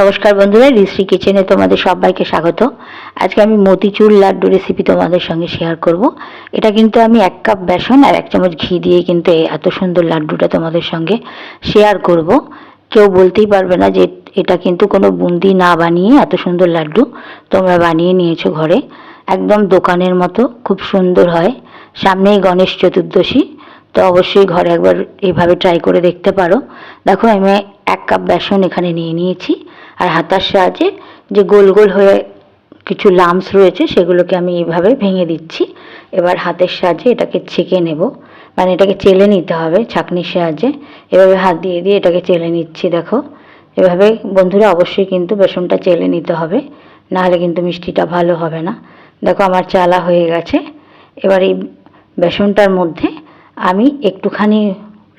নমস্কার বন্ধুরা, রিশ্রী কিচেনে তোমাদের সবাইকে স্বাগত। আজকে আমি মতিচুর লাড্ডু রেসিপি তোমাদের সঙ্গে শেয়ার করব। এটা কিন্তু আমি এক কাপ বেসন আর এক চামচ ঘি দিয়ে কিন্তু এত সুন্দর লাড্ডুটা তোমাদের সঙ্গে শেয়ার করব। কেউ বলতেই পারবে না যে এটা কিন্তু কোনো বুন্দি না বানিয়ে এত সুন্দর লাড্ডু তোমরা বানিয়ে নিয়েছো ঘরে। একদম দোকানের মতো, খুব সুন্দর হয়। সামনেই গণেশ চতুর্দশী, তো অবশ্যই ঘরে একবার এভাবে ট্রাই করে দেখতে পারো। দেখো, আমি এক কাপ বেসন এখানে নিয়ে নিয়েছি। আর হাতার সাহায্যে যে গোল গোল হয়ে কিছু লামস রয়েছে, সেগুলোকে আমি এইভাবে ভেঙে দিচ্ছি। এবার হাতের সাহায্যে এটাকে ছেঁকে নেব। মানে এটাকে চেলে নিতে হবে ছাঁকনির সাহায্যে। এভাবে হাত দিয়ে দিয়ে এটাকে চেলে নিচ্ছি, দেখো। এভাবে বন্ধুরা অবশ্যই কিন্তু বেসনটা চেলে নিতে হবে, নাহলে কিন্তু মিষ্টিটা ভালো হবে না। দেখো আমার চালা হয়ে গেছে। এবার এই বেসনটার মধ্যে আমি একটুখানি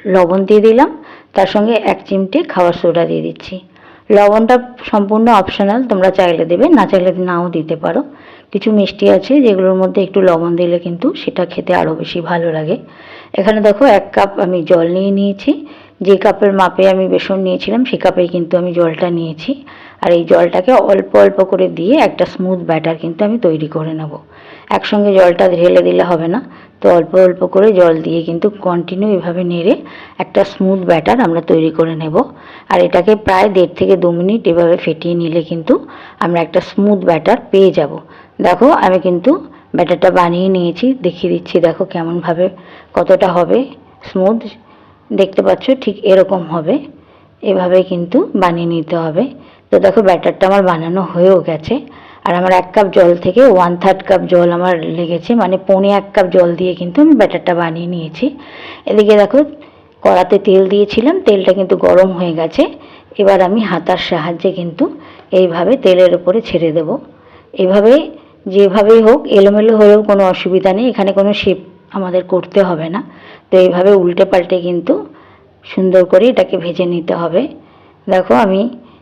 লবণ দিয়ে দিলাম। তার সঙ্গে এক চিমটে খাওয়ার সোডা দিয়ে দিচ্ছি। লবণটা সম্পূর্ণ অপশনাল তোমরা চাইলে দেবে, না চাইলে নাও দিতে পারো। কিছু মিষ্টি আছে, যেগুলোর মধ্যে একটু লবণ দিলে কিন্তু সেটা খেতে আরও বেশি ভালো লাগে। এখানে দেখো এক কাপ আমি জল নিয়ে নিয়েছি। যে কাপের মাপে আমি বেসন নিয়েছিলাম সেই কাপেই কিন্তু আমি জলটা নিয়েছি। আর এই জলটাকে অল্প অল্প করে দিয়ে একটা স্মুথ ব্যাটার কিন্তু আমি তৈরি করে নেব। একসঙ্গে জলটা ঢেলে দিলে হবে না। তো অল্প অল্প করে জল দিয়ে কিন্তু কন্টিনিউ এভাবে নেড়ে একটা স্মুথ ব্যাটার আমরা তৈরি করে নেব। আর এটাকে প্রায় দেড় থেকে দু মিনিট এভাবে ফেটিয়ে নিলে কিন্তু আমরা একটা স্মুথ ব্যাটার পেয়ে যাব। দেখো আমি কিন্তু ব্যাটারটা বানিয়ে নিয়েছি, দেখিয়ে দিচ্ছি, দেখো কেমনভাবে কতটা হবে স্মুথ দেখতে পাচ্ছ ঠিক এরকম হবে, এভাবে কিন্তু বানিয়ে নিতে হবে। তো দেখো ব্যাটারটা আমার বানানো হয়েও গেছে। আর আমার এক কাপ জল থেকে ওয়ান থার্ড কাপ জল আমার লেগেছে মানে পৌনে এক কাপ জল দিয়ে কিন্তু আমি ব্যাটারটা বানিয়ে নিয়েছি। এদিকে দেখো, কড়াতে তেল দিয়েছিলাম, তেলটা কিন্তু গরম হয়ে গেছে। এবার আমি হাতার সাহায্যে কিন্তু এইভাবে তেলের উপরে ছেড়ে দেব। এভাবে যেভাবেই হোক, এলোমেলো হলেও কোনো অসুবিধা নেই, এখানে কোনো শেপ আমাদের করতে হবে না। তো এইভাবে উল্টে পাল্টে কিন্তু সুন্দর করে এটাকে ভেজে নিতে হবে। দেখো আমি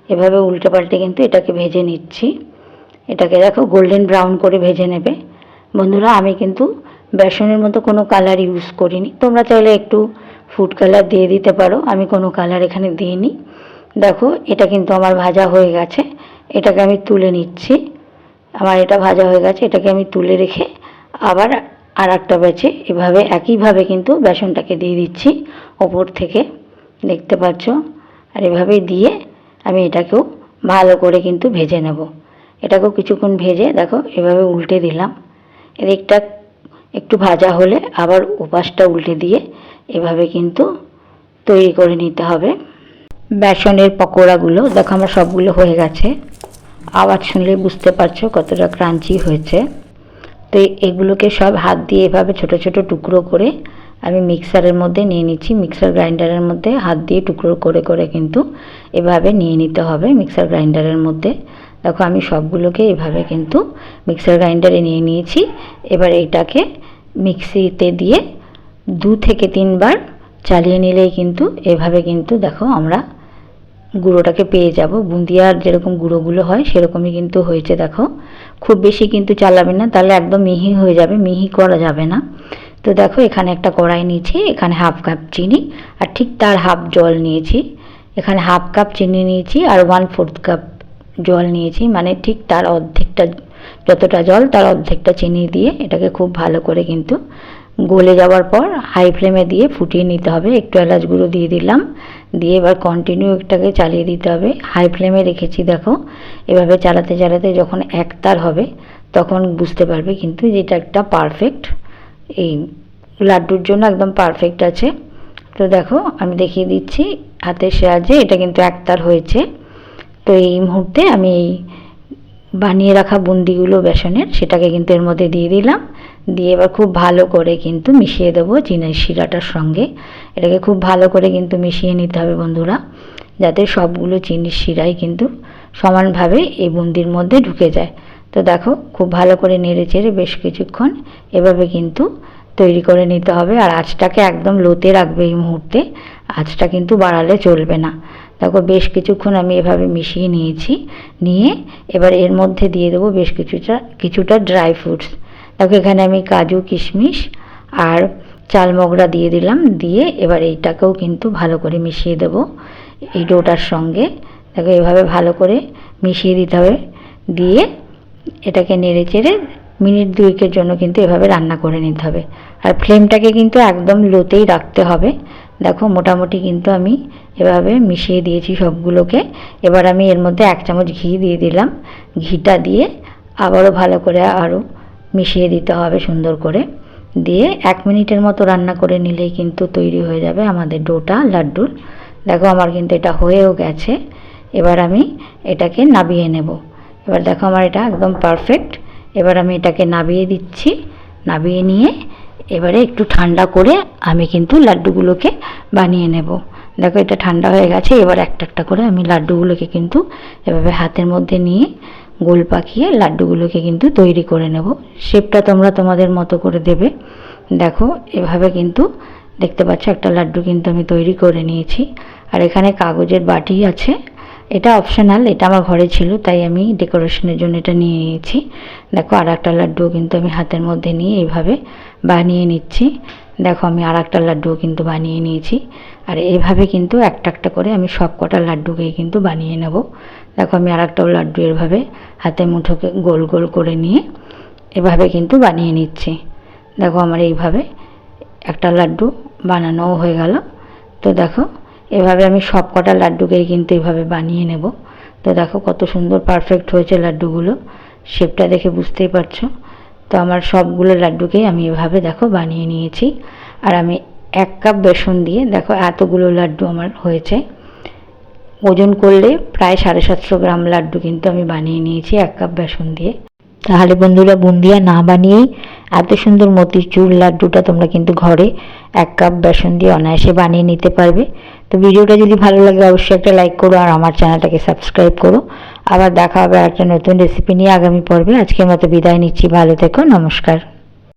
এভাবে উল্টে পাল্টে কিন্তু এটাকে ভেজে নিচ্ছি। এটাকে দেখো গোল্ডেন ব্রাউন করে ভেজে নেবে। বন্ধুরা, আমি কিন্তু বেসনের মতো কোনো কালার ইউজ করিনি। তোমরা চাইলে একটু ফুড কালার দিয়ে দিতে পারো। আমি কোনো কালার এখানে দিইনি। দেখো, এটা কিন্তু আমার ভাজা হয়ে গেছে। এটাকে আমি তুলে নিচ্ছি। আমার এটা ভাজা হয়ে গেছে। এটাকে আমি তুলে রেখে আবার আর একটা ব্যাচে এভাবে একইভাবে কিন্তু বেসনটাকে দিয়ে দিচ্ছি ওপর থেকে। দেখতে পাচ্ছ? আর এভাবে দিয়ে আমি এটাকেও ভালো করে কিন্তু ভেজে নেব। এটাকেও কিছুক্ষণ ভেজে, দেখো, এভাবে উল্টে দিলাম। এদিকটা একটু ভাজা হলে আবার উপাসটা উল্টে দিয়ে এভাবে কিন্তু তৈরি করে নিতে হবে। বেসনের পকোড়াগুলো, দেখো আমার সবগুলো হয়ে গেছে। আওয়াজ শুনলে বুঝতে পারছ কতটা ক্রাঞ্চি হয়েছে। তো এগুলোকে সব হাত দিয়ে এভাবে ছোট ছোট টুকরো করে আমি মিক্সারের মধ্যে নিয়ে নিচ্ছি। মিক্সার গ্রাইন্ডারের মধ্যে হাত দিয়ে টুকরো করে করে কিন্তু এভাবে নিয়ে নিতে হবে মিক্সার গ্রাইন্ডারের মধ্যে। দেখো আমি সবগুলোকে এভাবে কিন্তু মিক্সার গ্রাইন্ডারে নিয়ে নিয়েছি। এবার এটাকে মিক্সিতে দিয়ে দু থেকে তিনবার চালিয়ে নিলেই কিন্তু এভাবে কিন্তু দেখো আমরা গুঁড়োটাকে পেয়ে যাব। বুন্দিয়ার যেরকম গুঁড়োগুলো হয় সেরকমই কিন্তু হয়েছে দেখো। খুব বেশি কিন্তু চালাবে না, তাহলে একদম মিহি হয়ে যাবে, মিহি করা যাবে না। তো দেখো এখানে একটা কড়াই নিয়েছি, এখানে হাফ কাপ চিনি আর ঠিক তার হাফ জল নিয়েছি। এখানে হাফ কাপ চিনি নিয়েছি আর ওয়ান ফোর্থ কাপ জল নিয়েছি মানে ঠিক তার অর্ধেকটা, যতটা জল তার অর্ধেকটা চিনি দিয়ে এটাকে খুব ভালো করে কিন্তু গলে যাওয়ার পর হাই ফ্লেমে দিয়ে ফুটিয়ে নিতে হবে। একটু এলাচ গুঁড়ো দিয়ে দিলাম, দিয়ে এবার কন্টিনিউ এটাকে চালিয়ে দিতে হবে। হাই ফ্লেমে রেখেছি দেখো, এভাবে চালাতে চালাতে যখন একতার হবে তখন বুঝতে পারবে কিন্তু যেটা একটা পারফেক্ট এই লাড্ডুর জন্য একদম পারফেক্ট আছে। তো দেখো আমি দেখিয়ে দিচ্ছি হাতের সাহায্যে, এটা কিন্তু একতার হয়েছে। তো এই মুহূর্তে আমি এই বানিয়ে রাখা বুন্দিগুলো বেসনের, সেটাকে কিন্তু এর মধ্যে দিয়ে দিলাম। দিয়ে এবার খুব ভালো করে কিন্তু মিশিয়ে দেবো চিনের শিরাটার সঙ্গে। এটাকে খুব ভালো করে কিন্তু মিশিয়ে নিতে হবে বন্ধুরা, যাতে সবগুলো চিনির শিরাই কিন্তু সমানভাবে এই বুন্দির মধ্যে ঢুকে যায়। তো দেখো, খুব ভালো করে নেড়ে চেড়ে বেশ কিছুক্ষণ এভাবে কিন্তু তৈরি করে নিতে হবে। আর আঁচটাকে একদম লোতে রাখবে এই মুহূর্তে, আঁচটা কিন্তু বাড়ালে চলবে না। দেখো বেশ কিছুক্ষণ আমি এভাবে মিশিয়ে নিয়েছি। নিয়ে এবার এর মধ্যে দিয়ে দেবো বেশ কিছুটা কিছুটা ড্রাই ফ্রুটস দেখো এখানে আমি কাজু, কিশমিশ আর চালমগড়া দিয়ে দিলাম। দিয়ে এবার এইটাকেও কিন্তু ভালো করে মিশিয়ে দেব এই ডোটার সঙ্গে। দেখো এভাবে ভালো করে মিশিয়ে দিতে হবে। দিয়ে এটাকে নেড়ে চেড়ে মিনিট দুয়েকের জন্য কিন্তু এভাবে রান্না করে নিতে হবে। আর ফ্লেমটাকে কিন্তু একদম লোতেই রাখতে হবে। দেখো, মোটামুটি কিন্তু আমি এভাবে মিশিয়ে দিয়েছি সবগুলোকে। এবার আমি এর মধ্যে এক চামচ ঘি দিয়ে দিলাম। ঘিটা দিয়ে আবারও ভালো করে আরও মিশিয়ে দিতে হবে সুন্দর করে। দিয়ে এক মিনিটের মতো রান্না করে নিলেই কিন্তু তৈরি হয়ে যাবে আমাদের ডোটা, লাড্ডুর। দেখো, আমার কিন্তু এটা হয়েও গেছে। এবার আমি এটাকে নাবিয়ে নেব। এবার দেখো, আমার এটা একদম পারফেক্ট এবার আমি এটাকে নাবিয়ে দিচ্ছি। নাবিয়ে নিয়ে এবারে একটু ঠান্ডা করে আমি কিন্তু লাড্ডুগুলোকে বানিয়ে নেব। দেখো এটা ঠান্ডা হয়ে গেছে, এবার একটা একটা করে আমি লাড্ডুগুলোকে কিন্তু এভাবে হাতের মধ্যে নিয়ে গোল পাকিয়ে লাড্ডুগুলোকে কিন্তু তৈরি করে নেব। শেপটা তোমরা তোমাদের মতো করে দেবে। দেখো, এভাবে কিন্তু দেখতে পাচ্ছ একটা লাড্ডু কিন্তু আমি তৈরি করে নিয়েছি। আর এখানে কাগজের বাটি আছে। এটা অপশনাল এটা আমার ঘরে ছিল, তাই আমি ডেকোরেশনের জন্য এটা নিয়ে নিয়েছি। দেখো আর একটা লাড্ডুও কিন্তু আমি হাতের মধ্যে নিয়ে এইভাবে বানিয়ে নিচ্ছি। দেখো, আমি আর একটা লাড্ডুও কিন্তু বানিয়ে নিয়েছি। আর এইভাবে কিন্তু একটা একটা করে আমি সব কটা লাড্ডুকেই কিন্তু বানিয়ে নেব। দেখো, আমি আর একটাও লাড্ডু এভাবে হাতে মুঠোকে গোল গোল করে নিয়ে এভাবে কিন্তু বানিয়ে নিচ্ছি। দেখো, আমার এইভাবে একটা লাড্ডু বানানোও হয়ে গেল। তো দেখো এভাবে আমি সব কটা লাড্ডুকেই কিন্তু এভাবে বানিয়ে নেব। তো দেখো কত সুন্দর পারফেক্ট হয়েছে লাড্ডুগুলো। শেপটা দেখে বুঝতেই পারছ। তো আমার সবগুলো লাড্ডুকেই আমি এভাবে দেখো বানিয়ে নিয়েছি। আর আমি এক কাপ বেসন দিয়ে দেখো এতগুলো লাড্ডু আমার হয়েছে। ওজন করলে প্রায় সাড়ে সাতশো গ্রাম লাড্ডু কিন্তু আমি বানিয়ে নিয়েছি এক কাপ বেসন দিয়ে। তাহলে বন্ধুরা বুন্দিয়া না বানিয়েই এত সুন্দর মতিচুর লাড্ডুটা তোমরা কিন্তু ঘরে এক কাপ বেসন দিয়ে অনায়াসে বানিয়ে নিতে পারবে। তো ভিডিওটা যদি ভালো লাগে অবশ্যই একটা লাইক করো আর আমার চ্যানেলটাকে সাবস্ক্রাইব করো। আবার দেখা হবে একটা নতুন রেসিপি নিয়ে আগামী পর্বে। আজকের মতো বিদায় নিচ্ছি। ভালো থেকো, নমস্কার।